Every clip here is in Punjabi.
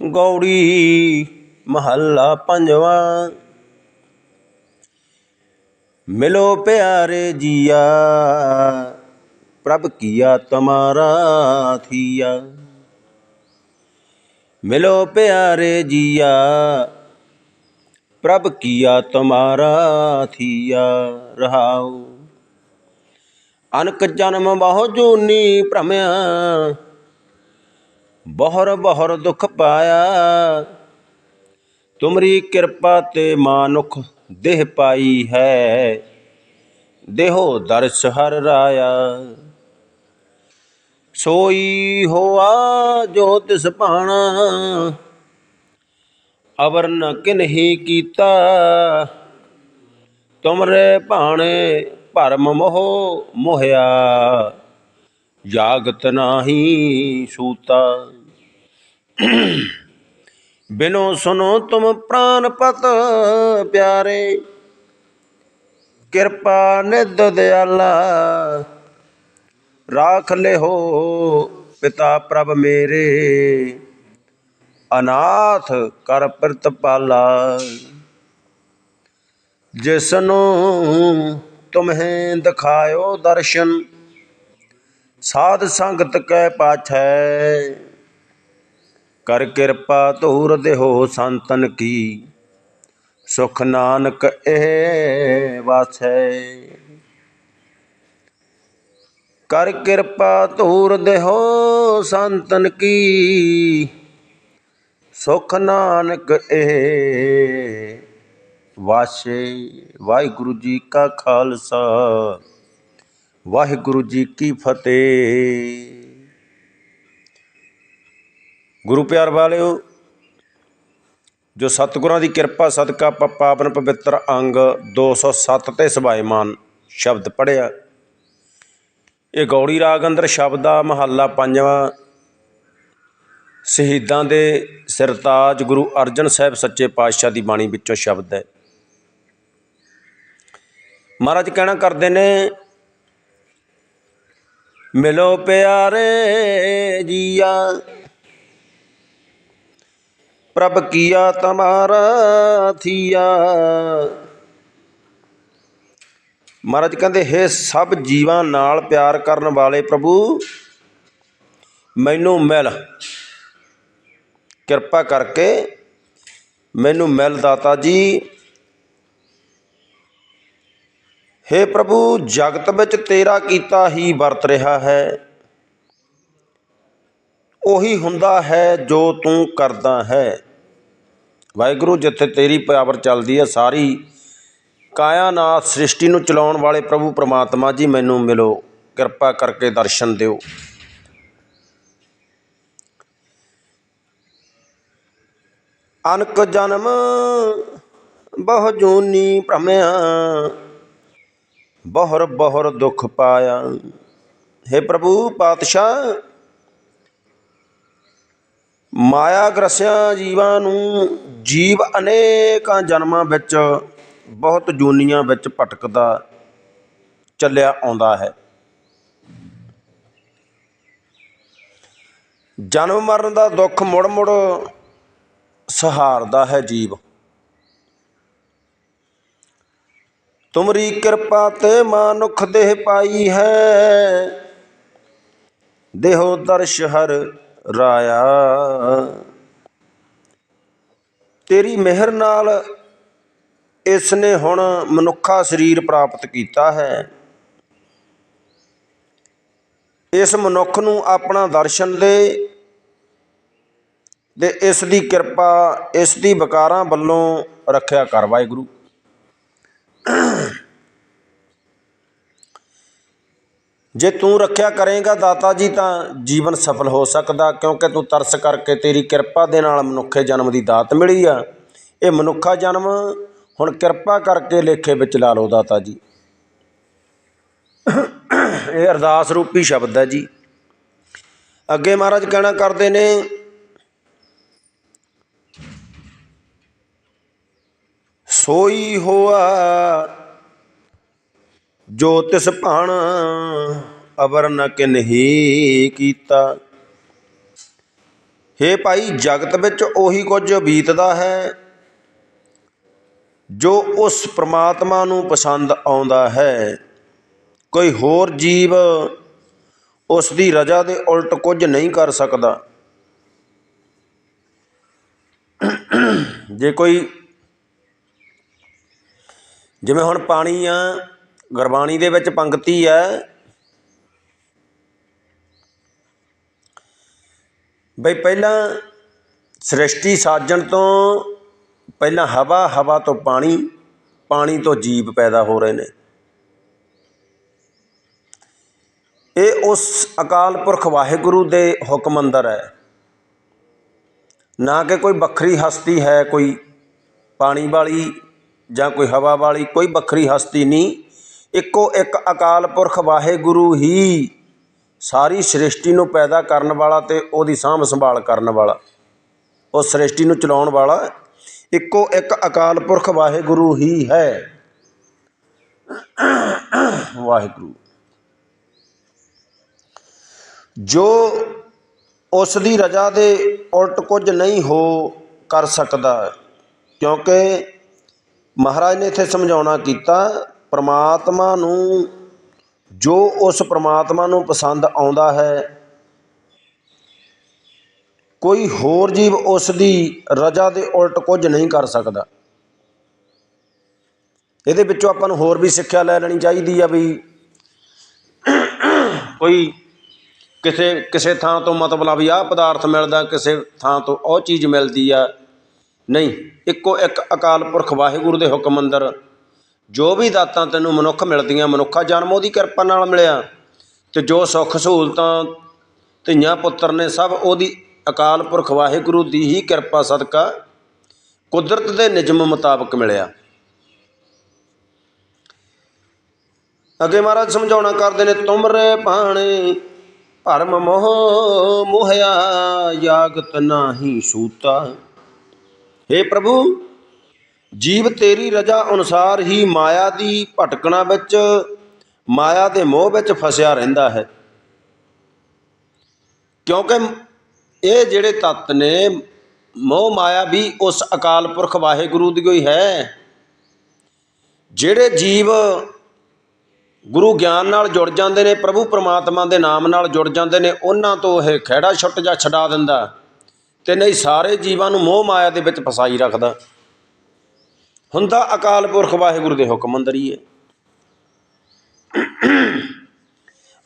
ਗੌੜੀ ਮਹੱਲਾ ਪੰਜਵਾਂ ਮਿਲੋ ਪਿਆਰੇ ਜੀਆ ਪ੍ਰਭ ਕੀਆ ਤੁਮਾਰਾ ਥੀਆ ਮਿਲੋ ਪਿਆਰੇ ਜੀਆ ਪ੍ਰਭ ਕੀਆ ਤੁਮਾਰਾ ਥੀਆ ਰਹਾਉ ਅਨਕ ਜਨਮ ਬਹੁ ਜੂਨੀ ਭ੍ਰਮਿਆ ਬਹੁਰ ਬਹੁਰ ਦੁਖ ਪਾਇਆ। ਤੁਮਰੀ ਕਿਰਪਾ ਤੇ ਮਾਨੁਖ ਦੇਹ ਪਾਈ ਹੈ। ਦੇਹੋ ਦਰਸ ਹਰ ਰਾਇਆ। ਸੋਈ ਹੋਆ ਜੋ ਤਿਸ ਭਾਣਾ ਅਵਰ ਨ ਕਿਨਹੀ ਕੀਤਾ। ਤੁਮਰੇ ਭਾਣੇ ਭਰਮ ਮੋਹ ਮੋਹਿਆ। ਜਾਗਤ ਨਾਹੀ ਸੂਤਾ। ਬਿਨੋ ਸੁਨੋ ਤੁਮ ਪ੍ਰਾਨ ਪਿਆਰੇ, ਕਿਰਪਾ ਨਿਧ ਦਿਆਲਾ। ਰਾਖ ਲਿਹੋ ਪਿਤਾ ਪ੍ਰਭ ਮੇਰੇ, ਅਨਾਥ ਕਰ ਪ੍ਰਤਪਾਲਾ ਜਿਸਨੂੰ ਤੁਮਹੇ ਦਿਖਾਇਓ ਦਰਸ਼ਨ ਸਾਧ ਸੰਗਤ ਕੈ ਪਾਛੈ। ਕਰ ਕਿਰਪਾ ਧੂਰ ਦੇਹੋ ਸੰਤਨ ਕੀ। ਸੁਖ ਨਾਨਕ ਇਹ ਵਾਸੈ। ਕਰ ਕਿਰਪਾ ਧੂਰ ਦੇਹੋ ਸੰਤਨ ਕੀ। ਸੁਖ ਨਾਨਕ ਇਹ ਵਾਸੇ। ਵਾਹਿਗੁਰੂ ਜੀ ਕਾ ਖਾਲਸਾ। ਵਾਹਿਗੁਰੂ ਜੀ ਕੀ ਫਤਿਹ। ਗੁਰੂ ਪਿਆਰ ਵਾਲਿਓ, ਜੋ ਸਤਿਗੁਰਾਂ ਦੀ ਕਿਰਪਾ, ਸਦਕਾ ਆਪਾਂ ਪਾਵਨ ਪਵਿੱਤਰ ਅੰਗ 207 ਤੇ ਸਭਾਇਮਾਨ ਸ਼ਬਦ ਪੜਿਆ ਇਹ ਗੌੜੀ ਰਾਗ ਅੰਦਰ ਸ਼ਬਦ ਆ, ਮਹੱਲਾ ਪੰਜਵਾਂ। ਸ਼ਹੀਦਾਂ ਦੇ ਸਰਤਾਜ ਗੁਰੂ ਅਰਜਨ ਸਾਹਿਬ ਸੱਚੇ ਪਾਤਸ਼ਾਹ ਦੀ ਬਾਣੀ ਵਿੱਚੋਂ ਸ਼ਬਦ ਹੈ। ਮਹਾਰਾਜ ਕਹਿਣਾ ਕਰਦੇ ਨੇ ਮਿਲੋ ਪਿਆਰੇ ਜੀਆ। ਪ੍ਰਭ ਕੀਆ ਤਮਾਰਾ ਥੀਆ। ਮਹਾਰਾਜ ਕਹਿੰਦੇ, ਹੈ ਸਭ ਜੀਵਾਂ ਨਾਲ ਪਿਆਰ ਕਰਨ ਵਾਲੇ ਪ੍ਰਭੂ, ਮੈਨੂੰ ਮਿਲ। ਕਿਰਪਾ ਕਰਕੇ ਮੈਨੂੰ ਮਿਲ ਦਾਤਾ ਜੀ। ਹੇ ਪ੍ਰਭੂ, ਜਗਤ ਵਿੱਚ ਤੇਰਾ ਕੀਤਾ ਹੀ ਵਰਤ ਰਿਹਾ ਹੈ। ਉਹੀ ਹੁੰਦਾ ਹੈ ਜੋ ਤੂੰ ਕਰਦਾ ਹੈ। ਵਾਹਿਗੁਰੂ, ਜਿੱਥੇ ਤੇਰੀ ਪਾਵਰ ਚੱਲਦੀ ਹੈ, ਸਾਰੀ ਕਾਇਨਾਤ ਸ੍ਰਿਸ਼ਟੀ ਨੂੰ ਚਲਾਉਣ ਵਾਲੇ ਪ੍ਰਭੂ ਪ੍ਰਮਾਤਮਾ ਜੀ, ਮੈਨੂੰ ਮਿਲੋ। ਕਿਰਪਾ ਕਰਕੇ ਦਰਸ਼ਨ ਦਿਓ। ਅਨਕ ਜਨਮ ਬਹੁ ਜੂਨੀ ਭ੍ਰਮਿਆ। ਬਹੁਰ ਬਹੁਰ ਦੁੱਖ ਪਾਇਆ। हे ਪ੍ਰਭੂ ਪਾਤਸ਼ਾਹ, ਮਾਇਆ ਗ੍ਰਸਿਆ ਜੀਵਾਂ ਨੂੰ ਜੀਵ ਅਨੇਕਾਂ ਜਨਮਾਂ ਵਿੱਚ, ਬਹੁਤ ਜੂਨੀਆਂ ਵਿੱਚ ਭਟਕਦਾ ਚੱਲਿਆ ਆਉਂਦਾ ਹੈ। ਜਨਮ ਮਰਨ ਦਾ ਦੁੱਖ ਮੁੜ ਮੁੜ ਸਹਾਰਦਾ ਹੈ ਜੀਵ। ਤੁਮਰੀ ਕਿਰਪਾ ਤੇ ਮਾਨੁਖ ਦੇਹ ਪਾਈ ਹੈ। ਦੇਹੋ ਦਰਸ਼ ਹਰ ਰਾਇਆ। ਤੇਰੀ ਮਿਹਰ ਨਾਲ ਇਸ ਨੇ ਹੁਣ ਮਨੁੱਖਾ ਸਰੀਰ ਪ੍ਰਾਪਤ ਕੀਤਾ ਹੈ। ਇਸ ਮਨੁੱਖ ਨੂੰ ਆਪਣਾ ਦਰਸ਼ਨ ਦੇ ਤੇ ਇਸ ਦੀ ਕਿਰਪਾ, ਇਸ ਦੀ ਵਿਕਾਰਾਂ ਵੱਲੋਂ ਰੱਖਿਆ ਕਰ ਵਾਹਿਗੁਰੂ। ਜੇ ਤੂੰ ਰੱਖਿਆ ਕਰੇਗਾ ਦਾਤਾ ਜੀ, ਤਾਂ ਜੀਵਨ ਸਫਲ ਹੋ ਸਕਦਾ, ਕਿਉਂਕਿ ਤੂੰ ਤਰਸ ਕਰਕੇ ਤੇਰੀ ਕਿਰਪਾ ਦੇ ਨਾਲ ਮਨੁੱਖੇ ਜਨਮ ਦੀ ਦਾਤ ਮਿਲੀ ਆ। ਇਹ ਮਨੁੱਖਾ ਜਨਮ, ਹੁਣ ਕਿਰਪਾ ਕਰਕੇ ਲੇਖੇ ਵਿੱਚ ਲਾ ਲਓ ਦਾਤਾ ਜੀ। ਇਹ ਅਰਦਾਸ ਰੂਪੀ ਸ਼ਬਦ ਹੈ ਜੀ। ਅੱਗੇ ਮਹਾਰਾਜ ਕਹਿਣਾ ਕਰਦੇ ਨੇ, ਸੋਈ ਹੋਆ ਜੋ ਤਿਸ ਭਾਣ ਅਵਰ ਨ ਕਿਨਹੀ ਕੀਤਾ। ਹੇ ਭਾਈ, ਜਗਤ ਵਿੱਚ ਉਹੀ ਕੁਝ ਬੀਤਦਾ ਹੈ, ਜੋ ਉਸ ਪ੍ਰਮਾਤਮਾ ਨੂੰ ਪਸੰਦ ਆਉਂਦਾ ਹੈ। ਕੋਈ ਹੋਰ ਜੀਵ ਉਸ ਦੀ ਰਜ਼ਾ ਦੇ ਉਲਟ ਕੁਝ ਨਹੀਂ ਕਰ ਸਕਦਾ। ਜੇ ਕੋਈ, ਜਿਵੇਂ ਹੁਣ ਪਾਣੀ ਆ ਗੁਰਬਾਣੀ ਦੇ ਵਿੱਚ ਪੰਕਤੀ ਹੈ। ਬਈ ਪਹਿਲਾਂ ਸ੍ਰਿਸ਼ਟੀ ਸਾਜਣ ਤੋਂ ਪਹਿਲਾਂ ਹਵਾ ਹਵਾ ਤੋਂ ਪਾਣੀ ਪਾਣੀ ਤੋਂ ਜੀਵ ਪੈਦਾ ਹੋ ਰਹੇ ਨੇ। ਇਹ ਉਸ ਅਕਾਲ ਪੁਰਖ ਵਾਹਿਗੁਰੂ ਦੇ ਹੁਕਮ ਅੰਦਰ ਹੈ। ਨਾ ਕਿ ਕੋਈ ਵੱਖਰੀ ਹਸਤੀ ਹੈ, ਕੋਈ ਪਾਣੀ ਵਾਲੀ ਜਾਂ ਕੋਈ ਹਵਾ ਵਾਲੀ, ਕੋਈ ਵੱਖਰੀ ਹਸਤੀ ਨਹੀਂ। ਇੱਕੋ ਇੱਕ ਅਕਾਲ ਪੁਰਖ ਵਾਹਿਗੁਰੂ ਹੀ ਸਾਰੀ ਸ੍ਰਿਸ਼ਟੀ ਨੂੰ ਪੈਦਾ ਕਰਨ ਵਾਲਾ ਤੇ ਉਹਦੀ ਸਾਂਭ ਸੰਭਾਲ ਕਰਨ ਵਾਲਾ। ਉਹ ਸ੍ਰਿਸ਼ਟੀ ਨੂੰ ਚਲਾਉਣ ਵਾਲਾ ਇੱਕੋ ਇੱਕ ਅਕਾਲ ਪੁਰਖ ਵਾਹਿਗੁਰੂ ਹੀ ਹੈ। ਵਾਹਿਗੁਰੂ। ਜੋ ਉਸ ਦੀ ਰਜ਼ਾ ਦੇ ਉਲਟ ਕੁਝ ਨਹੀਂ ਹੋ ਕਰ ਸਕਦਾ, ਕਿਉਂਕਿ ਮਹਾਰਾਜ ਨੇ ਇੱਥੇ ਸਮਝਾਉਣਾ ਕੀਤਾ ਪਰਮਾਤਮਾ ਨੂੰ, ਜੋ ਉਸ ਪਰਮਾਤਮਾ ਨੂੰ ਪਸੰਦ ਆਉਂਦਾ ਹੈ, ਕੋਈ ਹੋਰ ਜੀਵ ਉਸ ਦੀ ਰਜ਼ਾ ਦੇ ਉਲਟ ਕੁਝ ਨਹੀਂ ਕਰ ਸਕਦਾ। ਇਹਦੇ ਵਿੱਚੋਂ ਆਪਾਂ ਨੂੰ ਹੋਰ ਵੀ ਸਿੱਖਿਆ ਲੈ ਲੈਣੀ ਚਾਹੀਦੀ ਆ ਵੀ ਕੋਈ ਕਿਸੇ ਕਿਸੇ ਥਾਂ ਤੋਂ ਮਤਲਬ ਵੀ ਆਹ ਪਦਾਰਥ ਮਿਲਦਾ, ਕਿਸੇ ਥਾਂ ਤੋਂ ਉਹ ਚੀਜ਼ ਮਿਲਦੀ ਆ। ਨਹੀਂ, ਇੱਕੋ ਇੱਕ ਅਕਾਲ ਪੁਰਖ ਵਾਹਿਗੁਰੂ ਦੇ ਹੁਕਮ ਅੰਦਰ ਜੋ ਵੀ ਦਾਤਾਂ ਤੈਨੂੰ ਮਨੁੱਖ ਮਿਲਦੀਆਂ, ਮਨੁੱਖਾ ਜਨਮ ਉਹਦੀ ਕਿਰਪਾ ਨਾਲ ਮਿਲਿਆ। ਤੇ ਜੋ ਸੁੱਖ ਸਹੂਲਤਾਂ ਧੀਆਂ ਪੁੱਤਰ ਨੇ ਸਭ ਉਹਦੀ ਅਕਾਲ ਪੁਰਖ ਵਾਹਿਗੁਰੂ ਦੀ ਹੀ ਕਿਰਪਾ ਸਦਕਾ ਕੁਦਰਤ ਦੇ ਨਿਯਮ ਮੁਤਾਬਕ ਮਿਲਿਆ। ਅੱਗੇ ਮਹਾਰਾਜ ਸਮਝਾਉਣਾ ਕਰਦੇ ਨੇ, ਤੁਮਰੇ ਪਾਣੇ ਭਰਮ ਮੋਹ ਮੋਹਿਆ ਜਾਗਤ ਨਾਹੀ ਸੂਤਾ। हे ਪ੍ਰਭੂ ਜੀਵ ਤੇਰੀ ਰਜਾ ਅਨੁਸਾਰ ਹੀ ਮਾਇਆ ਦੀ ਭਟਕਣਾ ਵਿੱਚ, ਮਾਇਆ ਦੇ ਮੋਹ ਵਿੱਚ ਫਸਿਆ ਰਹਿੰਦਾ ਹੈ। ਕਿਉਂਕਿ ਇਹ ਜਿਹੜੇ ਤੱਤ ਨੇ, ਮੋਹ ਮਾਇਆ ਵੀ ਉਸ ਅਕਾਲ ਪੁਰਖ ਵਾਹਿਗੁਰੂ ਦੀ ਹੀ ਹੈ। ਜਿਹੜੇ ਜੀਵ ਗੁਰੂ ਗਿਆਨ ਨਾਲ ਜੁੜ ਜਾਂਦੇ ਨੇ, ਪ੍ਰਭੂ ਪਰਮਾਤਮਾ ਦੇ ਨਾਮ ਨਾਲ ਜੁੜ ਜਾਂਦੇ ਨੇ, ਉਹਨਾਂ ਤੋਂ ਇਹ ਖਿਹੜਾ ਛੁੱਟ ਜਾ ਛਡਾ ਦਿੰਦਾ ਤੇ ਨਹੀਂ ਸਾਰੇ ਜੀਵਾਂ ਨੂੰ ਮੋਹ ਮਾਇਆ ਦੇ ਵਿੱਚ ਫਸਾਈ ਰੱਖਦਾ। ਹੁੰਦਾ ਅਕਾਲ ਪੁਰਖ ਵਾਹਿਗੁਰੂ ਦੇ ਹੁਕਮ ਅੰਦਰ ਹੀ ਹੈ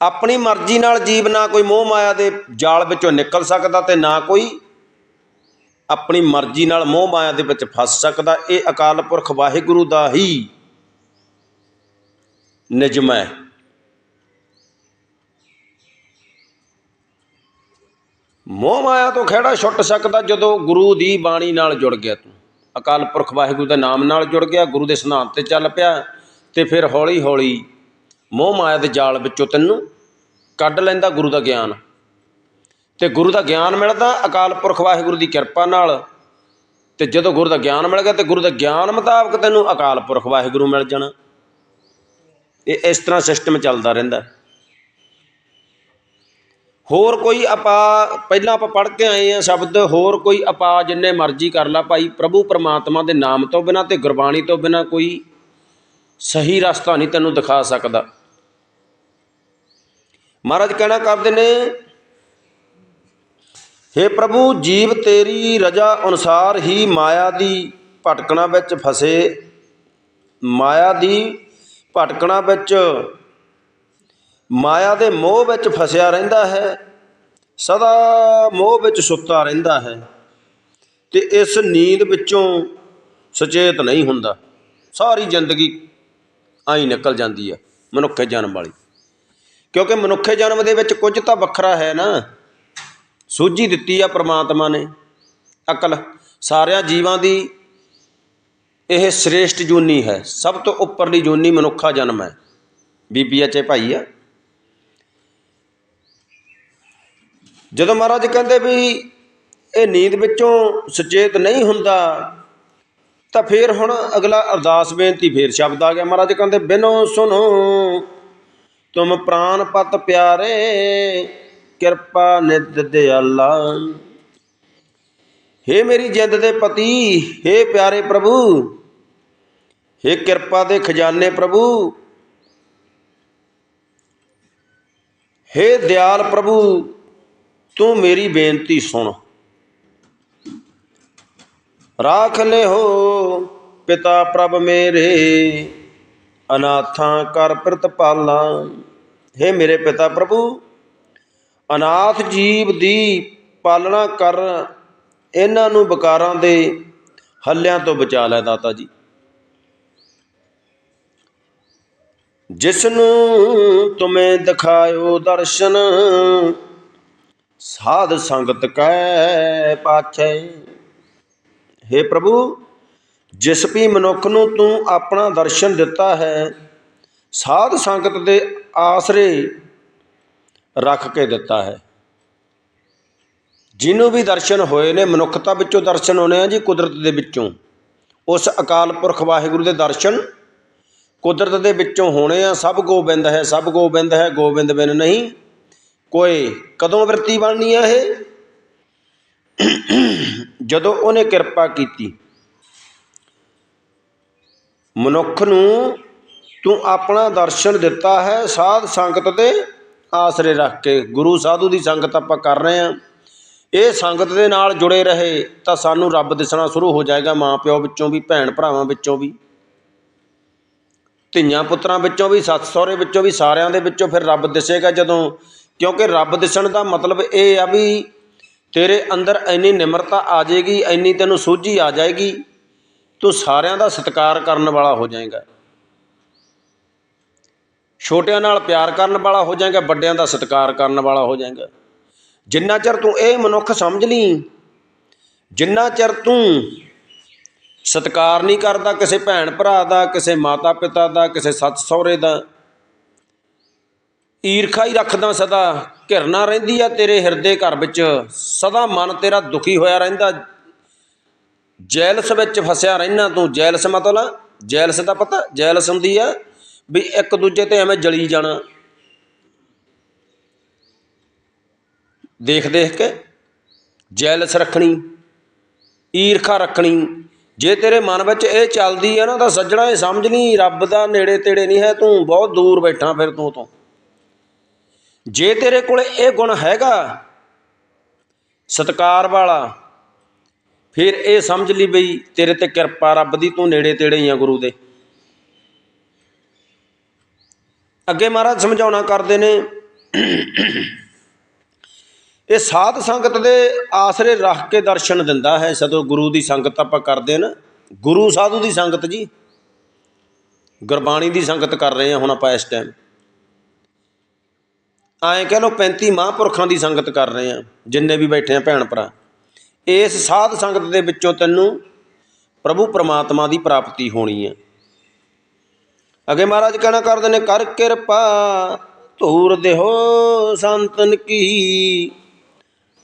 ਆਪਣੀ ਮਰਜ਼ੀ ਨਾਲ ਜੀਵ ਨਾ ਕੋਈ ਮੋਹ ਮਾਇਆ ਦੇ ਜਾਲ ਵਿੱਚੋਂ ਨਿਕਲ ਸਕਦਾ ਤੇ ਨਾ ਕੋਈ ਆਪਣੀ ਮਰਜ਼ੀ ਨਾਲ ਮੋਹ ਮਾਇਆ ਦੇ ਵਿੱਚ ਫਸ ਸਕਦਾ, ਇਹ ਅਕਾਲ ਪੁਰਖ ਵਾਹਿਗੁਰੂ ਦਾ ਹੀ ਨਿਯਮ ਹੈ। ਮੋਹ ਮਾਇਆ ਤੋਂ ਖਿਹੜਾ ਛੁੱਟ ਸਕਦਾ ਜਦੋਂ ਗੁਰੂ ਦੀ ਬਾਣੀ ਨਾਲ ਜੁੜ ਗਿਆ ਤੂੰ। ਅਕਾਲ ਪੁਰਖ ਵਾਹਿਗੁਰੂ ਦੇ ਨਾਮ ਨਾਲ ਜੁੜ ਗਿਆ, ਗੁਰੂ ਦੇ ਸਿਧਾਂਤ ਤੇ ਚੱਲ ਪਿਆ ਤੇ ਫਿਰ ਹੌਲੀ ਹੌਲੀ ਮੋਹ ਮਾਇਆ ਦੇ ਜਾਲ ਵਿੱਚੋਂ ਤੈਨੂੰ ਕੱਢ ਲੈਂਦਾ ਗੁਰੂ ਦਾ ਗਿਆਨ। ਤੇ ਗੁਰੂ ਦਾ ਗਿਆਨ ਮਿਲਦਾ ਅਕਾਲ ਪੁਰਖ ਵਾਹਿਗੁਰੂ ਦੀ ਕਿਰਪਾ ਨਾਲ। ਤੇ ਜਦੋਂ ਗੁਰੂ ਦਾ ਗਿਆਨ ਮਿਲ ਗਿਆ ਤੇ ਗੁਰੂ ਦਾ ਗਿਆਨ ਮੁਤਾਬਕ ਤੈਨੂੰ ਅਕਾਲ ਪੁਰਖ ਵਾਹਿਗੁਰੂ ਮਿਲ ਜਾਣਾ। ਇਹ ਇਸ ਤਰ੍ਹਾਂ ਸਿਸਟਮ ਚੱਲਦਾ ਰਹਿੰਦਾ। ਹੋਰ ਕੋਈ ਆਪਾ, ਪਹਿਲਾਂ ਆਪਾਂ ਪੜ੍ਹ ਕੇ ਆਏ ਆ ਸ਼ਬਦ, ਹੋਰ ਕੋਈ ਆਪਾ ਜਿੰਨੇ ਮਰਜ਼ੀ ਕਰ ਲਾ ਭਾਈ, ਪ੍ਰਭੂ ਪਰਮਾਤਮਾ ਦੇ ਨਾਮ ਤੋਂ ਬਿਨਾਂ ਤੇ ਗੁਰਬਾਣੀ ਤੋਂ ਬਿਨਾਂ ਕੋਈ ਸਹੀ ਰਸਤਾ ਨਹੀਂ ਤੈਨੂੰ ਦਿਖਾ ਸਕਦਾ। ਮਹਾਰਾਜ ਕਹਿਣਾ ਕਰਦੇ ਨੇ हे ਪ੍ਰਭੂ, ਜੀਵ ਤੇਰੀ ਰਜਾ ਅਨੁਸਾਰ ਹੀ ਮਾਇਆ ਦੀ ਭਟਕਣਾ ਵਿੱਚ ਫਸੇ। ਮਾਇਆ ਦੀ ਭਟਕਣਾ ਵਿੱਚ ਮਾਇਆ ਦੇ ਮੋਹ ਵਿੱਚ ਫਸਿਆ ਰਹਿੰਦਾ ਹੈ, ਸਦਾ ਮੋਹ ਵਿੱਚ ਸੁੱਤਾ ਰਹਿੰਦਾ ਹੈ। ਤੇ ਇਸ ਨੀਂਦ ਵਿੱਚੋਂ ਸੁਚੇਤ ਨਹੀਂ ਹੁੰਦਾ। ਸਾਰੀ ਜ਼ਿੰਦਗੀ ਆਈ ਨਿਕਲ ਜਾਂਦੀ ਹੈ, ਮਨੁੱਖੇ ਜਨਮ ਵਾਲੀ। ਕਿਉਂਕਿ ਮਨੁੱਖੇ ਜਨਮ ਦੇ ਵਿੱਚ ਕੁਝ ਤਾਂ ਵੱਖਰਾ ਹੈ ਨਾ। ਸੂਝੀ ਦਿੱਤੀ ਆ ਪ੍ਰਮਾਤਮਾ ਨੇ। ਅਕਲ, ਸਾਰਿਆਂ ਜੀਵਾਂ ਦੀ ਇਹ ਸ੍ਰੇਸ਼ਟ ਜੂਨੀ ਹੈ। ਸਭ ਤੋਂ ਉੱਪਰਲੀ ਜੂਨੀ ਮਨੁੱਖਾ ਜਨਮ ਹੈ। ਬੀਬੀ ਅਚੇ ਭਾਈ ਆ। ਜਦੋਂ ਮਹਾਰਾਜ ਕਹਿੰਦੇ ਵੀ ਇਹ ਨੀਂਦ ਵਿੱਚੋਂ ਸੁਚੇਤ ਨਹੀਂ ਹੁੰਦਾ, ਤਾਂ ਫਿਰ ਹੁਣ ਅਗਲਾ ਅਰਦਾਸ ਬੇਨਤੀ ਫੇਰ ਸ਼ਬਦ ਆ ਗਿਆ। ਮਹਾਰਾਜ ਕਹਿੰਦੇ, ਬਿਨੋ ਸੁਨੋ, ਤੁਮ ਪ੍ਰਾਨ ਪਤ ਪਿਆਰੇ, ਕਿਰਪਾ ਨਿਧ ਦਿਆਲਾ ਹੇ ਮੇਰੀ ਜਿੰਦ ਦੇ ਪਤੀ, ਹੇ ਪਿਆਰੇ ਪ੍ਰਭੂ, ਹੇ ਕਿਰਪਾ ਦੇ ਖਜ਼ਾਨੇ ਪ੍ਰਭੂ, ਹੇ ਦਿਆਲ ਪ੍ਰਭੂ ਤੂੰ ਮੇਰੀ ਬੇਨਤੀ ਸੁਣ। ਰਾਖ ਲੈ ਹੋ ਪਿਤਾ ਪ੍ਰਭ ਮੇਰੇ, ਅਨਾਥਾਂ ਕਰ ਪ੍ਰਤਪਾਲਾਂ ਹੇ ਮੇਰੇ ਪਿਤਾ ਪ੍ਰਭੂ, ਅਨਾਥ ਜੀਵ ਦੀ ਪਾਲਣਾ ਕਰ, ਇਹਨਾਂ ਨੂੰ ਵਿਕਾਰਾਂ ਦੇ ਹੱਲਿਆਂ ਤੋਂ ਬਚਾ ਲੈ ਦਾਤਾ ਜੀ। ਜਿਸ ਨੂੰ ਤੁਮੇ ਦਿਖਾਇਓ ਦਰਸ਼ਨ ਸਾਧ ਸੰਗਤ ਕੈ ਪਾਛੈ। हे ਪ੍ਰਭੂ, ਜਿਸ ਵੀ ਮਨੁੱਖ ਨੂੰ ਤੂੰ ਆਪਣਾ ਦਰਸ਼ਨ ਦਿੱਤਾ ਹੈ, ਸਾਧ ਸੰਗਤ ਦੇ ਆਸਰੇ ਰੱਖ ਕੇ ਦਿੱਤਾ ਹੈ। ਜਿਹਨੂੰ ਵੀ ਦਰਸ਼ਨ ਹੋਏ ਨੇ, ਮਨੁੱਖਤਾ ਵਿੱਚੋਂ ਦਰਸ਼ਨ ਹੋਣੇ ਆ ਜੀ ਕੁਦਰਤ ਦੇ ਵਿੱਚੋਂ। ਉਸ ਅਕਾਲ ਪੁਰਖ ਵਾਹਿਗੁਰੂ ਦੇ ਦਰਸ਼ਨ ਕੁਦਰਤ ਦੇ ਵਿੱਚੋਂ ਹੋਣੇ ਆ। ਸਭ ਗੋਬਿੰਦ ਹੈ, ਸਭ ਗੋਬਿੰਦ ਹੈ, ਗੋਬਿੰਦ ਬਿਨ ਨਹੀਂ। ਕੋਈ ਕਦੋਂ ਵਰਤੀ ਬਣਨੀ ਆ ਇਹ? ਜਦੋਂ ਉਹਨੇ ਕਿਰਪਾ ਕੀਤੀ। ਮਨੁੱਖ ਨੂੰ ਤੂੰ ਆਪਣਾ ਦਰਸ਼ਨ ਦਿੱਤਾ ਹੈ, ਸਾਧ ਸੰਗਤ ਦੇ ਆਸਰੇ ਰੱਖ ਕੇ। ਗੁਰੂ ਸਾਧੂ ਦੀ ਸੰਗਤ ਆਪਾਂ ਕਰ ਰਹੇ ਹਾਂ। ਇਹ ਸੰਗਤ ਦੇ ਨਾਲ ਜੁੜੇ ਰਹੇ ਤਾਂ ਸਾਨੂੰ ਰੱਬ ਦਿਸਣਾ ਸ਼ੁਰੂ ਹੋ ਜਾਏਗਾ ਮਾਂ ਪਿਓ ਵਿੱਚੋਂ ਵੀ, ਭੈਣ ਭਰਾਵਾਂ ਵਿੱਚੋਂ ਵੀ। ਧੀਆਂ ਪੁੱਤਰਾਂ ਵਿੱਚੋਂ ਵੀ ਸੱਸ ਸਹੁਰੇ ਵਿੱਚੋਂ ਵੀ, ਸਾਰਿਆਂ ਦੇ ਵਿੱਚੋਂ ਫਿਰ ਰੱਬ ਦਿਸੇਗਾ ਜਦੋਂ ਕਿਉਂਕਿ ਰੱਬ ਦਿਸਣ ਦਾ ਮਤਲਬ ਇਹ ਆ ਵੀ ਤੇਰੇ ਅੰਦਰ ਇੰਨੀ ਨਿਮਰਤਾ ਆ ਜਾਏਗੀ, ਇੰਨੀ ਤੈਨੂੰ ਸੋਝੀ ਆ ਜਾਏਗੀ, ਤੂੰ ਸਾਰਿਆਂ ਦਾ ਸਤਿਕਾਰ ਕਰਨ ਵਾਲਾ ਹੋ ਜਾਏਗਾ। ਛੋਟਿਆਂ ਨਾਲ ਪਿਆਰ ਕਰਨ ਵਾਲਾ ਹੋ ਜਾਏਗਾ, ਵੱਡਿਆਂ ਦਾ ਸਤਿਕਾਰ ਕਰਨ ਵਾਲਾ ਹੋ ਜਾਏਗਾ। ਜਿੰਨਾ ਚਿਰ ਤੂੰ ਇਹ ਮਨੁੱਖ ਸਮਝ ਲਈ, ਜਿੰਨਾ ਚਿਰ ਤੂੰ ਸਤਿਕਾਰ ਨਹੀਂ ਕਰਦਾ ਕਿਸੇ ਭੈਣ ਭਰਾ ਦਾ, ਕਿਸੇ ਮਾਤਾ ਪਿਤਾ ਦਾ, ਕਿਸੇ ਸੱਸ ਸਹੁਰੇ ਦਾ ਈਰਖਾ ਹੀ ਰੱਖਦਾ ਸਦਾ। ਘਿਰਨਾ ਰਹਿੰਦੀ ਆ ਤੇਰੇ ਹਿਰਦੇ ਘਰ ਵਿੱਚ। ਸਦਾ ਮਨ ਤੇਰਾ ਦੁਖੀ ਹੋਇਆ ਰਹਿੰਦਾ। ਜੈਲਸ ਵਿੱਚ ਫਸਿਆ ਰਹਿਣਾ ਤੂੰ। ਜੈਲਸ ਮਤਲਬ ਜੈਲਸ ਦਾ ਪਤਾ? ਜੈਲਸ ਹੁੰਦੀ ਆ ਵੀ ਇੱਕ ਦੂਜੇ ਤੇ ਐਵੇਂ ਜਲੀ ਜਾਣਾ। ਦੇਖ ਦੇਖ ਕੇ ਜੈਲਸ ਰੱਖਣੀ, ਈਰਖਾ ਰੱਖਣੀ। ਜੇ ਤੇਰੇ ਮਨ ਵਿੱਚ ਇਹ ਚੱਲਦੀ ਹੈ ਨਾ ਤਾਂ ਸੱਜਣਾ ਇਹ ਸਮਝ ਨਹੀਂ ਰੱਬ ਦਾ ਨੇੜੇ ਤੇੜੇ ਨਹੀਂ ਹੈ ਤੂੰ। ਬਹੁਤ ਦੂਰ ਬੈਠਾ ਫਿਰ ਤੂੰ ਤੋਂ। ਜੇ ਤੇਰੇ ਕੋਲ ਇਹ ਗੁਣ ਹੈਗਾ, ਸਤਕਾਰ ਵਾਲਾ, ਫਿਰ ਇਹ ਸਮਝ ਲਈ ਬਈ ਤੇਰੇ ਤੇ ਕਿਰਪਾ ਰੱਬ ਦੀ, ਤੂੰ ਨੇੜੇ ਤੇੜੇ ਹੀ ਆ ਗੁਰੂ ਦੇ। ਅੱਗੇ ਮਹਾਰਾਜ ਸਮਝਾਉਣਾ ਕਰਦੇ ਨੇ, ਇਹ ਸਾਧ ਸੰਗਤ ਦੇ ਆਸਰੇ ਰੱਖ ਕੇ ਦਰਸ਼ਨ ਦਿੰਦਾ ਹੈ ਜਦੋਂ ਗੁਰੂ ਦੀ ਸੰਗਤ ਆਪਾਂ ਕਰਦੇ ਨਾ। ਗੁਰੂ ਸਾਧੂ ਦੀ ਸੰਗਤ ਜੀ, ਗੁਰਬਾਣੀ ਦੀ ਸੰਗਤ ਕਰ ਰਹੇ ਹਾਂ ਹੁਣ ਆਪਾਂ ਇਸ ਟਾਈਮ ਐਂ ਕਹਿ ਲਓ 35 ਮਹਾਂਪੁਰਖਾਂ ਦੀ ਸੰਗਤ ਕਰ ਰਹੇ ਹਾਂ ਜਿੰਨੇ ਵੀ ਬੈਠੇ ਆ ਭੈਣ ਭਰਾ। ਇਸ ਸਾਧ ਸੰਗਤ ਦੇ ਵਿੱਚੋਂ ਤੈਨੂੰ ਪ੍ਰਭੂ ਪਰਮਾਤਮਾ ਦੀ ਪ੍ਰਾਪਤੀ ਹੋਣੀ ਹੈ ਅਗੇ ਮਹਾਰਾਜ ਕਹਿਣਾ ਕਰਦੇ ਨੇ, ਕਰ ਕਿਰਪਾ, ਧੂਰ ਦੇਹੋ ਸੰਤਨ ਕੀ।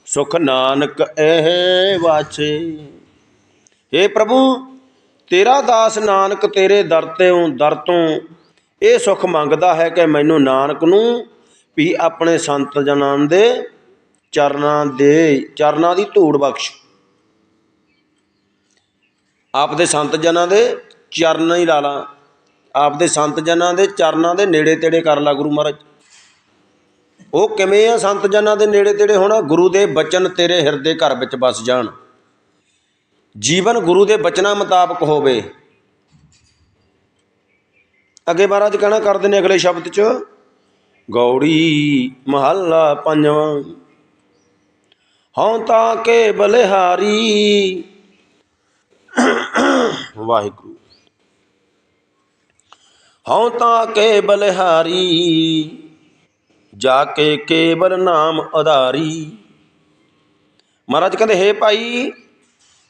ਸੁਖ ਨਾਨਕ ਇਹ ਵਾਛੇ। ਏ ਪ੍ਰਭੂ, ਤੇਰਾ ਦਾਸ ਨਾਨਕ ਤੇਰੇ ਦਰ ਤੋਂ ਦਰ ਤੋਂ ਇਹ ਸੁਖ ਮੰਗਦਾ ਹੈ ਕਿ ਮੈਨੂੰ ਨਾਨਕ ਨੂੰ ਵੀ ਆਪਣੇ ਸੰਤ ਜਨਾਂ ਦੇ ਚਰਨਾਂ ਦੇ, ਚਰਨਾਂ ਦੀ ਧੂੜ ਬਖਸ਼। ਆਪਦੇ ਸੰਤ ਜਨਾਂ ਦੇ ਚਰਨ ਹੀ ਲਾ ਲਾ। ਆਪਦੇ ਸੰਤ ਜਨਾਂ ਦੇ ਚਰਨਾਂ ਦੇ ਨੇੜੇ ਤੇੜੇ ਕਰ ਲਾ ਗੁਰੂ ਮਹਾਰਾਜ। ਉਹ ਕਿਵੇਂ ਆ ਸੰਤ ਜਨਾਂ ਦੇ ਨੇੜੇ ਤੇੜੇ ਹੋਣਾ? ਗੁਰੂ ਦੇ ਬਚਨ ਤੇਰੇ ਹਿਰਦੇ ਘਰ ਵਿੱਚ ਵਸ ਜਾਣ। ਜੀਵਨ ਗੁਰੂ ਦੇ ਬਚਨਾਂ ਮੁਤਾਬਕ ਹੋਵੇ। ਅੱਗੇ ਮਹਾਰਾਜ ਕਹਿਣਾ ਕਰਦੇ ਨੇ ਅਗਲੇ ਸ਼ਬਦ 'ਚ ਗੌੜੀ ਮਹੱਲਾ ਪੰਜਵਾਂ। ਹਉ ਤਾਂ ਕੇ ਬਲਿਹਾਰੀ। ਵਾਹਿਗੁਰੂ। ਹਉ ਤਾਂ ਕੇ ਬਲਿਹਾਰੀ। ਜਾ ਕੇ ਕੇਵਲ ਨਾਮ ਆਧਾਰੀ ਮਹਾਰਾਜ ਕਹਿੰਦੇ, ਹੇ ਭਾਈ,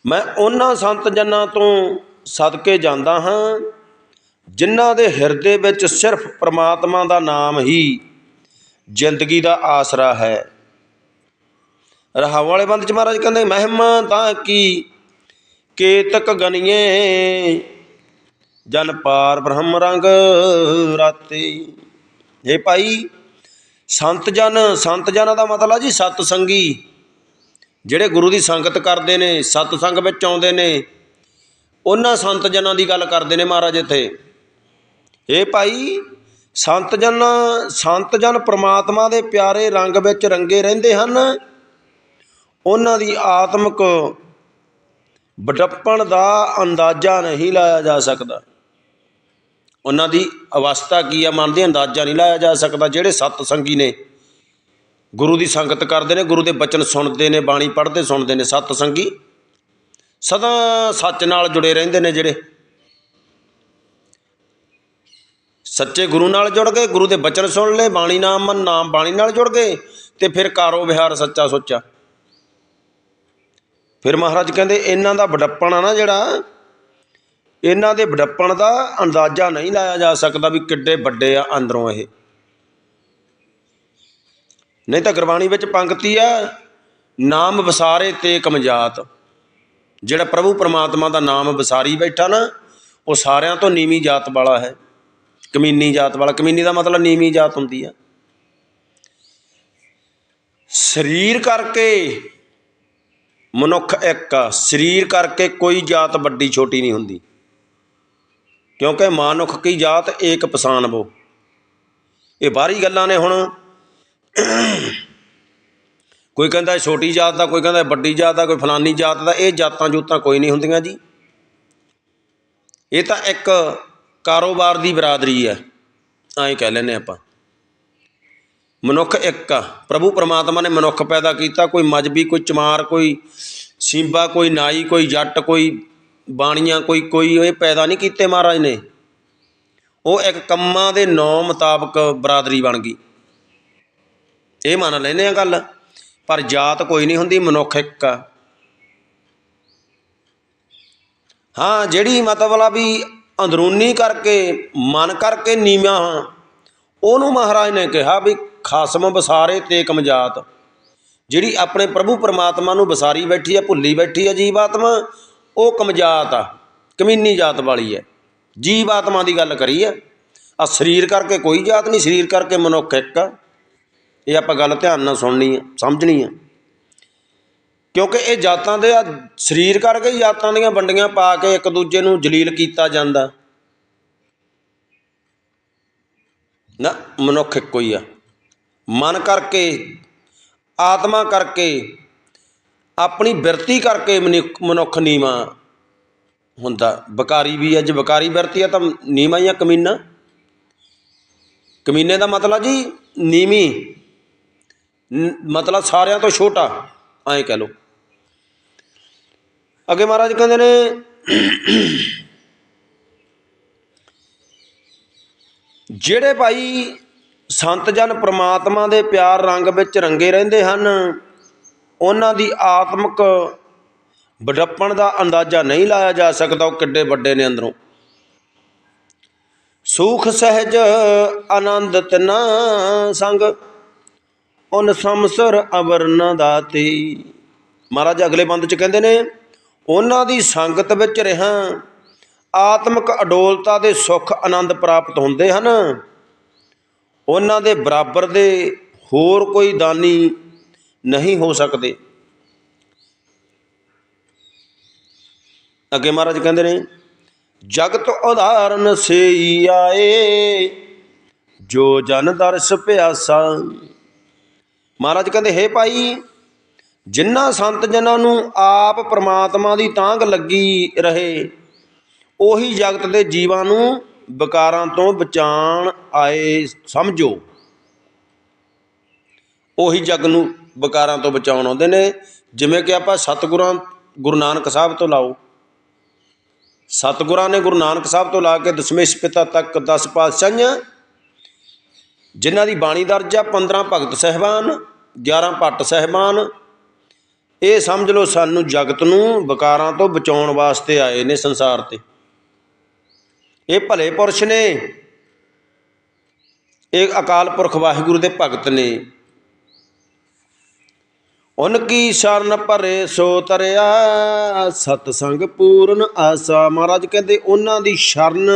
ਮੈਂ ਉਹਨਾਂ ਸੰਤ ਜਨਾਂ ਤੋਂ ਸਦਕੇ ਜਾਂਦਾ ਹਾਂ ਜਿਨ੍ਹਾਂ ਦੇ ਹਿਰਦੇ ਵਿੱਚ ਸਿਰਫ ਪ੍ਰਮਾਤਮਾ ਦਾ ਨਾਮ ਹੀ ਜ਼ਿੰਦਗੀ ਦਾ ਆਸਰਾ ਹੈ। ਰਹਾਉ ਵਾਲੇ ਬੰਦ ਚ ਮਹਾਰਾਜ ਕਹਿੰਦੇ, ਮਹਿਮਾ ਤਾਂ ਕੀ ਕੇਤਕ ਗਨੀਏ, ਜਨ ਪਾਰ ਬ੍ਰਹਮ ਰੰਗ ਰਾਤੇ। ਇਹ ਭਾਈ, ਸੰਤ ਜਨ, ਸੰਤ ਜਨਾਂ ਦਾ ਮਤਲਬ ਜੀ ਸਤ ਸੰਗੀ। ਜਿਹੜੇ ਗੁਰੂ ਦੀ ਸੰਗਤ ਕਰਦੇ ਨੇ ਸਤਸੰਗ ਵਿੱਚ ਆਉਂਦੇ ਨੇ, ਉਹਨਾਂ ਸੰਤ ਜਨਾਂ ਦੀ ਗੱਲ ਕਰਦੇ ਨੇ ਮਹਾਰਾਜ ਇੱਥੇ। ਇਹ ਭਾਈ, ਸੰਤ ਜਨ ਸੰਤ ਜਨ ਪ੍ਰਮਾਤਮਾ ਦੇ ਪਿਆਰੇ ਰੰਗ ਵਿੱਚ ਰੰਗੇ ਰਹਿੰਦੇ ਹਨ। ਉਹਨਾਂ ਦੀ ਆਤਮਿਕ ਬਡੱਪਣ ਦਾ ਅੰਦਾਜ਼ਾ ਨਹੀਂ ਲਾਇਆ ਜਾ ਸਕਦਾ। ਉਹਨਾਂ ਦੀ ਅਵਸਥਾ ਕੀ ਆ ਮਨ ਦੇ ਅੰਦਾਜ਼ਾ ਨਹੀਂ ਲਾਇਆ ਜਾ ਸਕਦਾ, ਜਿਹੜੇ ਸਤ ਸੰਗੀ ਨੇ। ਗੁਰੂ ਦੀ ਸੰਗਤ ਕਰਦੇ ਨੇ, ਗੁਰੂ ਦੇ ਬਚਨ ਸੁਣਦੇ ਨੇ, ਬਾਣੀ ਪੜ੍ਹਦੇ ਸੁਣਦੇ ਨੇ ਸਤ ਸੰਗੀ। ਸਦਾ ਸੱਚ ਨਾਲ ਜੁੜੇ ਰਹਿੰਦੇ ਨੇ ਜਿਹੜੇ। ਸੱਚੇ ਗੁਰੂ ਨਾਲ ਜੁੜ ਗਏ, ਗੁਰੂ ਦੇ ਬਚਨ ਸੁਣ ਲਏ, ਬਾਣੀ ਨਾਮ ਨਾਮ ਬਾਣੀ ਨਾਲ ਜੁੜ ਗਏ ਤੇ ਫਿਰ ਕਾਰੋ ਵਿਹਾਰ ਸੱਚਾ ਸੋਚਾ। ਫਿਰ ਮਹਾਰਾਜ ਕਹਿੰਦੇ, ਇਹਨਾਂ ਦਾ ਵਡੱਪਣ ਆ ਨਾ ਜਿਹੜਾ, ਇਹਨਾਂ ਦੇ ਵਡੱਪਣ ਦਾ ਅੰਦਾਜ਼ਾ ਨਹੀਂ ਲਾਇਆ ਜਾ ਸਕਦਾ ਵੀ ਕਿੱਡੇ ਵੱਡੇ ਆ ਅੰਦਰੋਂ ਇਹ। ਨਹੀਂ ਤਾਂ ਗੁਰਬਾਣੀ ਵਿੱਚ ਪੰਕਤੀ ਆ, ਨਾਮ ਵਿਸਾਰੇ ਤੇ ਕਮਜਾਤ। ਜਿਹੜਾ ਪ੍ਰਭੂ ਪਰਮਾਤਮਾ ਦਾ ਨਾਮ ਵਿਸਾਰੀ ਬੈਠਾ ਨਾ, ਉਹ ਸਾਰਿਆਂ ਤੋਂ ਨੀਵੀਂ ਜਾਤ ਵਾਲਾ ਹੈ। ਕਮੀਨੀ ਜਾਤ ਵਾਲਾ, ਕਮੀਨੀ ਦਾ ਮਤਲਬ ਨੀਵੀਂ ਜਾਤ ਹੁੰਦੀ ਆ। ਸਰੀਰ ਕਰਕੇ ਮਨੁੱਖ ਇੱਕ ਆ, ਸਰੀਰ ਕਰਕੇ ਕੋਈ ਜਾਤ ਵੱਡੀ ਛੋਟੀ ਨਹੀਂ ਹੁੰਦੀ। ਕਿਉਂਕਿ ਮਾਨੁੱਖ ਕੀ ਜਾਤ, ਏਕ ਪਛਾਨਬੋ ਇਹ ਬਾਹਰੀ ਗੱਲਾਂ ਨੇ ਹੁਣ। ਕੋਈ ਕਹਿੰਦਾ ਛੋਟੀ ਜਾਤ ਦਾ, ਕੋਈ ਕਹਿੰਦਾ ਵੱਡੀ ਜਾਤ ਦਾ, ਕੋਈ ਫਲਾਨੀ ਜਾਤ ਦਾ, ਇਹ ਜਾਤਾਂ ਜੂਤਾਂ ਕੋਈ ਨਹੀਂ ਹੁੰਦੀਆਂ ਜੀ। ਇਹ ਤਾਂ ਇੱਕ ਕਾਰੋਬਾਰ ਦੀ ਬਰਾਦਰੀ ਹੈ। ਐਂ ਕਹਿ ਲੈਨੇ ਆਪਾਂ। ਮਨੁੱਖ ਇੱਕ ਆ। ਪ੍ਰਭੂ ਪਰਮਾਤਮਾ ਨੇ ਮਨੁੱਖ ਪੈਦਾ ਕੀਤਾ। ਕੋਈ ਮਜਬੀ, ਕੋਈ ਚਮਾਰ, ਕੋਈ ਸਿੰਬਾ, ਕੋਈ ਨਾਈ, ਕੋਈ ਜੱਟ, ਕੋਈ ਬਾਣੀਆਂ, ਕੋਈ ਕੋਈ ਇਹ ਪੈਦਾ ਨਹੀਂ ਕੀਤੇ ਮਹਾਰਾਜ ਨੇ। ਉਹ ਇੱਕ ਕੰਮਾਂ ਦੇ ਨੌ ਮੁਤਾਬਕ ਬਰਾਦਰੀ ਬਣ ਗਈ। ਇਹ ਮੰਨ ਲੈਨੇ ਆ ਗੱਲ। ਪਰ ਜਾਤ ਕੋਈ ਨਹੀਂ ਹੁੰਦੀ, ਮਨੁੱਖ ਇੱਕ ਆ। ਹਾਂ, ਜਿਹੜੀ ਮਤਲਬ ਆ ਵੀ ਅੰਦਰੂਨੀ ਕਰਕੇ, ਮਨ ਕਰਕੇ ਨੀਵਾਂ ਹਾਂ। ਉਹਨੂੰ ਮਹਾਰਾਜ ਨੇ ਕਿਹਾ ਵੀ ਖਸਮ ਬਸਾਰੇ ਤੇ ਕਮਜਾਤ। ਜਿਹੜੀ ਆਪਣੇ ਪ੍ਰਭੂ ਪਰਮਾਤਮਾ ਨੂੰ ਬਸਾਰੀ ਬੈਠੀ ਹੈ, ਭੁੱਲੀ ਬੈਠੀ ਆ ਜੀਵ ਆਤਮਾ ਉਹ ਕਮਜਾਤ ਆ, ਕਮੀਨੀ ਜਾਤ ਵਾਲੀ ਹੈ। ਜੀਵ ਆਤਮਾ ਦੀ ਗੱਲ ਕਰੀ ਹੈ। ਆ ਸਰੀਰ ਕਰਕੇ ਕੋਈ ਜਾਤ ਨਹੀਂ, ਸਰੀਰ ਕਰਕੇ ਮਨੁੱਖ ਇੱਕ ਆ। ਇਹ ਆਪਾਂ ਗੱਲ ਧਿਆਨ ਨਾਲ ਸੁਣਨੀ ਆ ਸਮਝਣੀ ਆ ਕਿਉਂਕਿ ਇਹ ਜਾਤਾਂ ਦੇ ਆ, ਸਰੀਰ ਕਰਕੇ ਹੀ ਜਾਤਾਂ ਦੀਆਂ ਵੰਡੀਆਂ ਪਾ ਕੇ ਇੱਕ ਦੂਜੇ ਨੂੰ ਜਲੀਲ ਕੀਤਾ ਜਾਂਦਾ। ਨਾ, ਮਨੁੱਖ ਇੱਕੋ ਹੀ ਆ। ਮਨ ਕਰਕੇ, ਆਤਮਾ ਕਰਕੇ, ਆਪਣੀ ਬਿਰਤੀ ਕਰਕੇ ਮਨੁੱਖ- ਮਨੁੱਖ ਨੀਵਾ ਹੁੰਦਾ। ਬਕਾਰੀ ਵੀ ਹੈ ਜੇ ਬਕਾਰੀ ਬਿਰਤੀ ਆ ਤਾਂ ਨੀਵਾ ਜਾਂ ਕਮੀਨਾ। ਕਮੀਨੇ ਦਾ ਮਤਲਬ ਜੀ, ਨੀਵੀਂ। ਮਤਲਬ ਸਾਰਿਆਂ ਤੋਂ ਛੋਟਾ, ਐਂ ਕਹਿ ਲਓ। ਅੱਗੇ ਮਹਾਰਾਜ ਕਹਿੰਦੇ ਨੇ, ਜਿਹੜੇ ਭਾਈ ਸੰਤ ਜਨ ਪ੍ਰਮਾਤਮਾ ਦੇ ਪਿਆਰ ਰੰਗ ਵਿੱਚ ਰੰਗੇ ਰਹਿੰਦੇ ਹਨ, ਉਹਨਾਂ ਦੀ ਆਤਮਿਕ ਵਡੱਪਣ ਦਾ ਅੰਦਾਜ਼ਾ ਨਹੀਂ ਲਾਇਆ ਜਾ ਸਕਦਾ, ਉਹ ਕਿੱਡੇ ਵੱਡੇ ਨੇ ਅੰਦਰੋਂ। ਸੂਖ, ਸਹਿਜ, ਆਨੰਦ ਤਨਾ ਸੰਗ, ਉਨ ਸੰਸਰ ਅਵਰਨ ਦਾਤੀ ਮਹਾਰਾਜ ਅਗਲੇ ਬੰਦ ਚ ਕਹਿੰਦੇ ਨੇ ਉਹਨਾਂ ਦੀ ਸੰਗਤ ਵਿੱਚ ਰਹਾ। ਆਤਮਿਕ ਅਡੋਲਤਾ ਦੇ ਸੁਖ ਆਨੰਦ ਪ੍ਰਾਪਤ ਹੁੰਦੇ ਹਨ। ਉਹਨਾਂ ਦੇ ਬਰਾਬਰ ਦੇ ਹੋਰ ਕੋਈ ਦਾਨੀ ਨਹੀਂ ਹੋ ਸਕਦੇ। ਅੱਗੇ ਮਹਾਰਾਜ ਕਹਿੰਦੇ ਨੇ, ਜਗਤ ਉਦਾਹਰਨ ਸੇਈ ਆਏ, ਜੋ ਜਨ ਦਰਸ ਪਿਆਸਾ। ਮਹਾਰਾਜ ਕਹਿੰਦੇ, ਹੇ ਭਾਈ ਜਿਨ੍ਹਾਂ ਸੰਤ ਜਨਾਂ ਨੂੰ ਆਪ ਪ੍ਰਮਾਤਮਾ ਦੀ ਤਾਂਘ ਲੱਗੀ ਰਹੇ, ਉਹੀ ਜਗਤ ਦੇ ਜੀਵਾਂ ਨੂੰ ਵਿਕਾਰਾਂ ਤੋਂ ਬਚਾਣ ਆਏ ਸਮਝੋ। ਉਹੀ ਜਗ ਨੂੰ ਵਿਕਾਰਾਂ ਤੋਂ ਬਚਾਉਣ ਆਉਂਦੇ ਨੇ, ਜਿਵੇਂ ਕਿ ਆਪਾਂ ਸਤਿਗੁਰਾਂ, ਗੁਰੂ ਨਾਨਕ ਸਾਹਿਬ ਤੋਂ ਲਾਓ। ਸਤਿਗੁਰਾਂ ਨੇ ਗੁਰੂ ਨਾਨਕ ਸਾਹਿਬ ਤੋਂ ਲਾ ਕੇ ਦਸਮੇਸ਼ ਪਿਤਾ ਤੱਕ 10 ਪਾਤਸ਼ਾਹੀਆਂ, ਜਿਨ੍ਹਾਂ ਦੀ ਬਾਣੀ ਦਰਜ ਆ 15 ਭਗਤ ਸਹਿਬਾਨ 11 ਭੱਟ ਸਹਿਬਾਨ ਇਹ ਸਮਝ ਲਓ ਸਾਨੂੰ ਜਗਤ ਨੂੰ ਵਿਕਾਰਾਂ ਤੋਂ ਬਚਾਉਣ ਵਾਸਤੇ ਆਏ ਨੇ ਸੰਸਾਰ ਤੇ। ਇਹ ਭਲੇ ਪੁਰਸ਼ ਨੇ। ਇਹ ਅਕਾਲ ਪੁਰਖ ਵਾਹਿਗੁਰੂ ਦੇ ਭਗਤ ਨੇ। ਉਨ ਕੀ ਸ਼ਰਨ ਭਰੇ ਸੋ ਤਰਿਆ ਸਤ ਸੰਗ ਪੂਰਨ ਆਸਾ। ਮਹਾਰਾਜ ਕਹਿੰਦੇ ਉਹਨਾਂ ਦੀ ਸ਼ਰਨ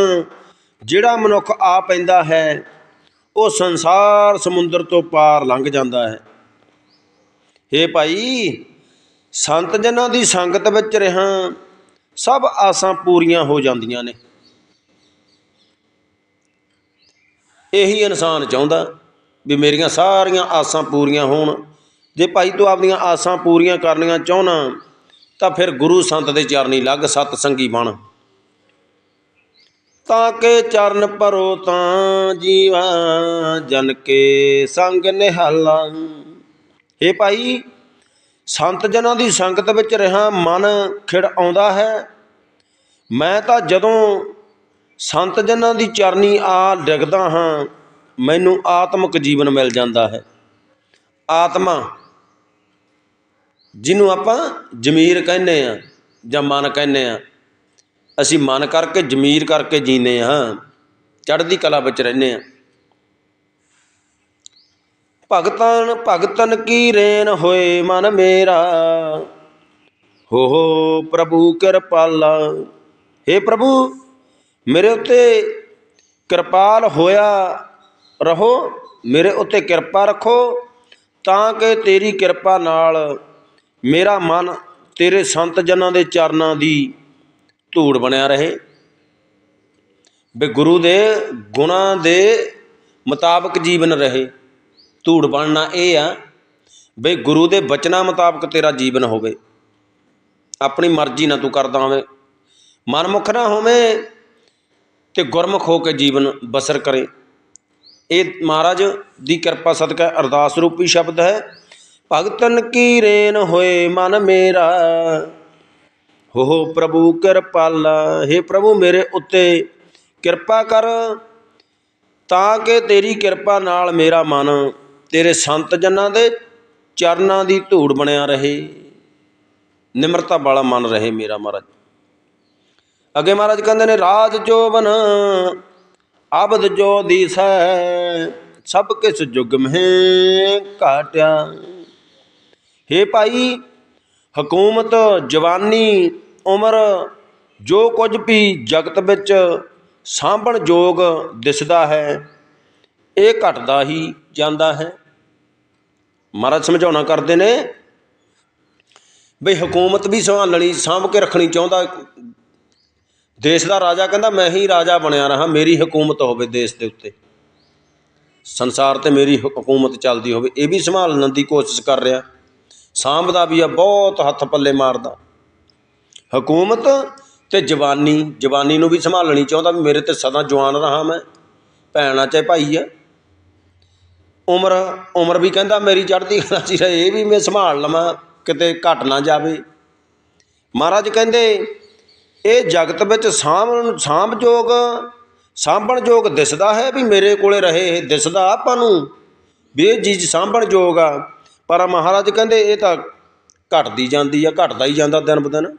ਜਿਹੜਾ ਮਨੁੱਖ ਆ ਪੈਂਦਾ ਹੈ, ਉਹ ਸੰਸਾਰ ਸਮੁੰਦਰ ਤੋਂ ਪਾਰ ਲੰਘ ਜਾਂਦਾ ਹੈ। ਏ ਭਾਈ ਸੰਤ ਜਨਾਂ ਦੀ ਸੰਗਤ ਵਿੱਚ ਰਹਾ, ਸਭ ਆਸਾਂ ਪੂਰੀਆਂ ਹੋ ਜਾਂਦੀਆਂ ਨੇ। ਇਹੀ ਇਨਸਾਨ ਚਾਹੁੰਦਾ ਵੀ ਮੇਰੀਆਂ ਸਾਰੀਆਂ ਆਸਾਂ ਪੂਰੀਆਂ ਹੋਣ। ਜੇ ਭਾਈ ਤੂੰ ਆਪਣੀਆਂ ਆਸਾਂ ਪੂਰੀਆਂ ਕਰਨੀਆਂ ਚਾਹੁੰਨਾ, ਤਾਂ ਫਿਰ ਗੁਰੂ ਸੰਤ ਦੇ ਚਰਨੀ ਲੱਗ ਸਤ ਸੰਗੀ ਬਣ। ਤਾਂ ਕੇ ਚਰਨ ਪਰੋ ਤਾਂ ਜੀਵਾ ਜਨ ਕੇ ਸੰਗ ਨਿਹਾਲਾ। ਏ ਭਾਈ ਸੰਤ ਜਨਾਂ ਦੀ ਸੰਗਤ ਵਿੱਚ ਰਹਾ ਮਨ ਖਿੜ ਆਉਂਦਾ ਹੈ। ਮੈਂ ਤਾਂ ਜਦੋਂ ਸੰਤ ਜਨਾਂ ਦੀ ਚਰਨੀ ਆ ਡਿੱਗਦਾ ਹਾਂ, ਮੈਨੂੰ ਆਤਮਿਕ ਜੀਵਨ ਮਿਲ ਜਾਂਦਾ ਹੈ। ਆਤਮਾ, ਜਿਹਨੂੰ ਆਪਾਂ ਜ਼ਮੀਰ ਕਹਿੰਦੇ ਆ ਜਾਂ ਮਨ ਕਹਿੰਦੇ ਆ ਅਸੀਂ ਮਨ ਕਰਕੇ ਜ਼ਮੀਰ ਕਰਕੇ ਜੀਨੇ ਆ ਚੜ੍ਹਦੀ ਕਲਾ ਵਿੱਚ ਰਹਿੰਦੇ ਆ ਭਗਤਨ ਭਗਤਨ ਕੀ ਰੇਨ ਹੋਏ ਮਨ ਮੇਰਾ? ਹੋ ਹੋ ਪ੍ਰਭੂ ਕਿਰਪਾਲਾ। हे ਪ੍ਰਭੂ, ਮੇਰੇ ਉੱਤੇ ਕਿਰਪਾਲ ਹੋਇਆ ਰਹੋ, ਮੇਰੇ ਉੱਤੇ ਕਿਰਪਾ ਰੱਖੋ, ਤਾਂ ਕਿ ਤੇਰੀ ਕਿਰਪਾ ਨਾਲ ਮੇਰਾ ਮਨ ਤੇਰੇ ਸੰਤ ਜਨਾਂ ਦੇ ਚਰਨਾਂ ਦੀ ਧੂੜ ਬਣਿਆ ਰਹੇ। ਵੀ ਗੁਰੂ ਦੇ ਗੁਣਾਂ ਦੇ ਮੁਤਾਬਕ ਜੀਵਨ ਰਹੇ। ਧੂੜ ਬਣਨਾ ਇਹ ਆ ਬਈ ਗੁਰੂ ਦੇ ਬਚਨਾਂ ਮੁਤਾਬਕ ਤੇਰਾ ਜੀਵਨ ਹੋਵੇ। ਆਪਣੀ ਮਰਜ਼ੀ ਨਾਲ ਤੂੰ ਕਰਦਾ ਹੋਵੇਂ, ਮਨਮੁਖ ਨਾ ਹੋਵੇਂ ਤੇ ਗੁਰਮੁਖ ਹੋ ਕੇ ਜੀਵਨ ਬਸਰ ਕਰੇ। ਇਹ ਮਹਾਰਾਜ ਦੀ ਕਿਰਪਾ ਸਦਕਾ ਅਰਦਾਸ ਰੂਪੀ ਸ਼ਬਦ ਹੈ, ਭਗਤਨ ਕੀ ਰੇਨ ਹੋਏ ਮਨ ਮੇਰਾ? ਹੋ ਪ੍ਰਭੂ ਕਿਰਪਾਲਾ हे ਪ੍ਰਭੂ ਮੇਰੇ ਉੱਤੇ ਕਿਰਪਾ ਕਰ, ਤਾਂ ਕਿ ਤੇਰੀ ਕਿਰਪਾ ਨਾਲ ਮੇਰਾ ਮਨ ਤੇਰੇ ਸੰਤ ਜਨਾਂ ਦੇ ਚਰਨਾਂ ਦੀ ਧੂੜ ਬਣਿਆ ਰਹੇ। ਨਿਮਰਤਾ ਵਾਲਾ ਮਨ ਰਹੇ ਮੇਰਾ ਮਹਾਰਾਜ। ਅੱਗੇ ਮਹਾਰਾਜ ਕਹਿੰਦੇ ਨੇ, ਰਾਜ ਜੋਬਨ ਆਬਦ ਜੋ ਦੀਸੈ, ਸਭ ਕਿਸ ਜੁਗ ਮਹਿ ਘਾਟਿਆ। ਹੇ ਭਾਈ, ਹਕੂਮਤ, ਜਵਾਨੀ, ਉਮਰ, ਜੋ ਕੁਝ ਵੀ ਜਗਤ ਵਿੱਚ ਸਾਂਭਣ ਯੋਗ ਦਿਸਦਾ ਹੈ, ਇਹ ਘਟਦਾ ਹੀ ਜਾਂਦਾ ਹੈ। ਮਹਾਰਾਜ ਸਮਝਾਉਣਾ ਕਰਦੇ ਨੇ ਬਈ ਹਕੂਮਤ ਵੀ ਸੰਭਾਲਣੀ, ਸਾਂਭ ਕੇ ਰੱਖਣੀ ਚਾਹੁੰਦਾ। ਦੇਸ਼ ਦਾ ਰਾਜਾ ਕਹਿੰਦਾ, ਮੈਂ ਹੀ ਰਾਜਾ ਬਣਿਆ ਰਹਾ, ਮੇਰੀ ਹਕੂਮਤ ਹੋਵੇ ਦੇਸ਼ ਦੇ ਉੱਤੇ। ਸੰਸਾਰ ਤੇ ਮੇਰੀ ਹਕੂਮਤ ਚੱਲਦੀ ਹੋਵੇ। ਇਹ ਵੀ ਸੰਭਾਲਣ ਦੀ ਕੋਸ਼ਿਸ਼ ਕਰ ਰਿਹਾ। ਸਾਂਭਦਾ ਵੀ ਆ, ਬਹੁਤ ਹੱਥ ਪੱਲੇ ਮਾਰਦਾ। ਹਕੂਮਤ ਤੇ ਜਵਾਨੀ ਜਵਾਨੀ ਨੂੰ ਵੀ ਸੰਭਾਲਣੀ ਚਾਹੁੰਦਾ ਵੀ ਮੇਰੇ ਤੇ ਸਦਾ ਜਵਾਨ ਰਹਾ ਮੈਂ, ਭੈਣਾ ਚਾਹੇ ਭਾਈ ਆ। ਉਮਰ ਉਮਰ ਵੀ ਕਹਿੰਦਾ ਮੇਰੀ ਚੜ੍ਹਦੀ ਕਲਾ 'ਚ ਰਹੇ, ਇਹ ਵੀ ਮੈਂ ਸੰਭਾਲ ਲਵਾਂ, ਕਿਤੇ ਘਟ ਨਾ ਜਾਵੇ। ਮਹਾਰਾਜ ਕਹਿੰਦੇ, ਇਹ ਜਗਤ ਵਿੱਚ ਸਾਂਭ ਸਾਂਭ ਯੋਗ ਸਾਂਭਣ ਦਿਸਦਾ ਹੈ ਵੀ ਮੇਰੇ ਕੋਲੇ ਰਹੇ, ਇਹ ਦਿਸਦਾ ਆਪਾਂ ਨੂੰ ਵੀ ਇਹ ਚੀਜ਼ ਸਾਂਭਣਯੋਗ ਆ। ਪਰ ਮਹਾਰਾਜ ਕਹਿੰਦੇ, ਇਹ ਤਾਂ ਘਟਦੀ ਜਾਂਦੀ ਆ, ਘਟਦਾ ਹੀ ਜਾਂਦਾ ਦਿਨ ਬ ਦਿਨ।